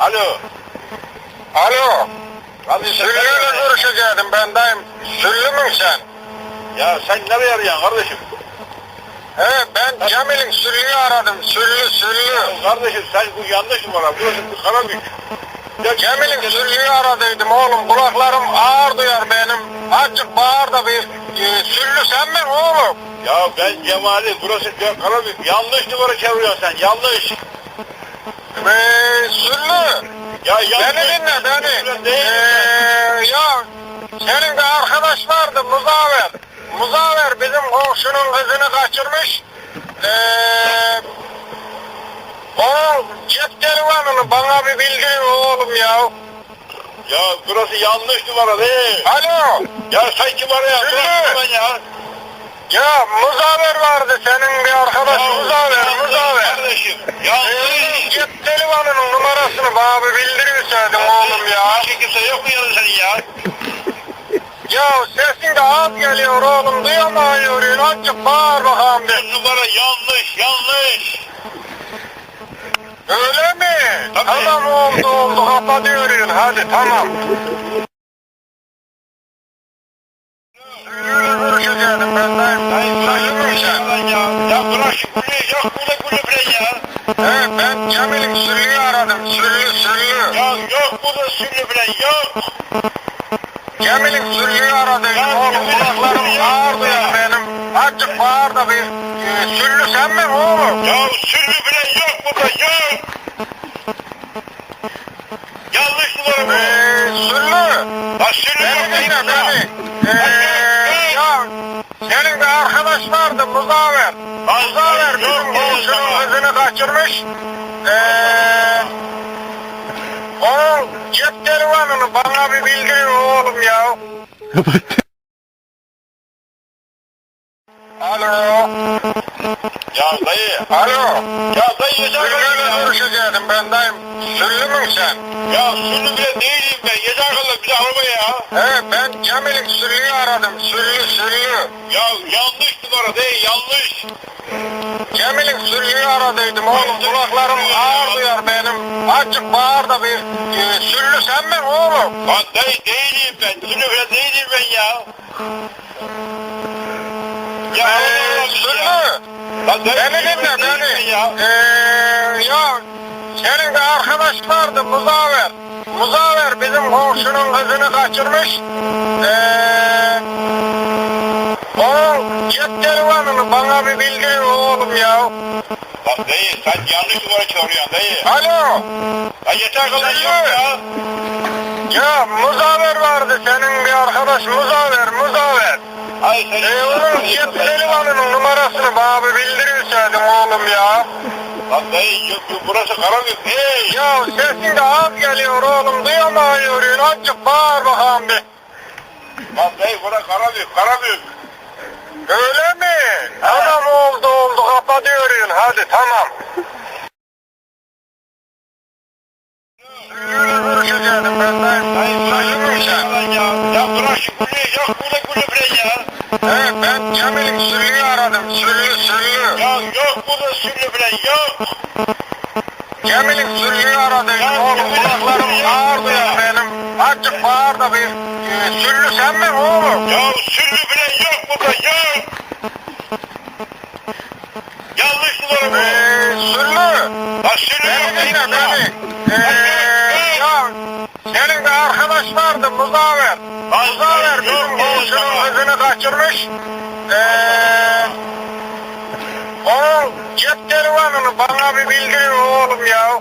Alo. Alo. Hadi Süllü'yle görüşecektim ben dayım. Süllü mü sen? Ya sen nereye arayacaksın kardeşim? He ben Cemil'in Süllü'yü aradım. Süllü Süllü. Ya kardeşim sen bu yanlış numara. Burası bir Karabük. Ya Cemil'in Süllü'yü aradıydım oğlum. Kulaklarım ağır duyar benim. Azıcık bağır da bir. E, Süllü sen mi oğlum? Ya ben Cemali. Burası Karabük. Yanlış numara çeviriyorsun sen. Yanlış. Ee, Süllü. Ya yanlış. Beni dinle beni. Ee, ya senin bir arkadaş vardı Muzaffer. Muzaffer bizim komşunun kızını kaçırmış. Ee, onun cep telefonunu bana bir bildirin oğlum ya. Ya burası yanlış numara değil. Alo. Ya sen kim arayan? Süllü. Ya. Ya Muzaffer vardı senin bir arkadaş Ya, Muzaffer, yanlış Muzaffer. Kardeşim. Ee, Yanlış. cep telefonunun numarasını bana bir bildirirseydin Hiç kimse yok mu yanında senin ya? Ya sesin de az geliyor oğlum duyamıyorum. Azıcık bağır bakalım bir. Numara yanlış. Yanlış. Öyle mi? Tabii. Tamam oldu oldu kapatıyorum hadi tamam. Süllü'yle görüşecektim ben dayım. Hayır Süllü mü bırak sen? lan ya. Ya bırak şu kulüyü. Yok burada falan ya. He ben Cemil'in Süllü'yü aradım. Ya burada sürü falan yok. Cemil'in Süllü'yü aradım. Ya, Oğlum kulaklarım Süllü'yü ağır ya. benim. Azıcık bağır da bir. E, Süllü sen mi oğlum? Ya sürü falan yok burada yok. Yanlış numara bu. Eee Süllü. Ya sürü yok Beni dinle. Eee ya senin bir arkadaş vardı Muzaffer. Muzaffer bizim komşunun kızını kaçırmış. Eee onun telefonunu bana bir bildirin oğlum ya. Alo. Ya dayı. Alo. Ya dayı yeter Süllü'yle ya. görüşecektim ben dayım. Süllü mü sen? Ya sürü bile değilim ben. Yeter kalır bir araba ya. He ben Cemil'in Süllü'yü aradım. Süllü Süllü. Ya yanlış numara değil yanlış. Cemil'in Süllü'yü aradıydım oğlum kulaklarım ağır duyar benim. Azıcık bağır da bir. E, Süllü sen mi oğlum? Lan dayı değilim ben. Sürü falan değilim ben ya. Ya Süllü. ya. Lan dayı Beni dinle beni. ya. Eee ya senin bir arkadaş vardı Muzaffer. Muzaffer bizim komşunun kızını kaçırmış. Eee cep telefonunu bana bir bildirin oğlum ya. Lan dayı sen yanlış numara çağırıyorsun dayı. Alo. Ya yeter Süllü. yok ya. Ya Muzaffer vardı senin bir arkadaş Muzaffer, Muzaffer. Ay sen E onun cep telefonunun numarasını bana bir bildirirseydin oğlum ya. Lan dayı yok yok burası Karabük. Hey. Ya sesin de az geliyor oğlum duyamıyorum. Azıcık bağır bakalım bir. Lan dayı burası Karabük. Karabük. Öyle mi? Tamam oldu oldu kapatıyorum hadi tamam. Görüşecektim ben dayım. Süllü mü sen? Ya. Bırak şu kulüyü. Yok burada kulüp falan ya. He ben Cemil'in Süllü'yü aradım. Süllü Süllü. Ya yok burada sürü falan yok. Cemil'in Süllü'yü aradıydım oğlum kulaklarım ağır Azıcık bağır da bir. E, Süllü sen mi oğlum? Ya sürü falan yok burada yok. Yanlış numara bu. Eee Süllü. Lan sürü yok. Beni dinle ya. beni. Ya senin bir arkadaş vardı Muzaffer. Muzaffer bizim komşunun kızını kaçırmış. Eee onun cep telefonunu bana bir bildirin oğlum ya.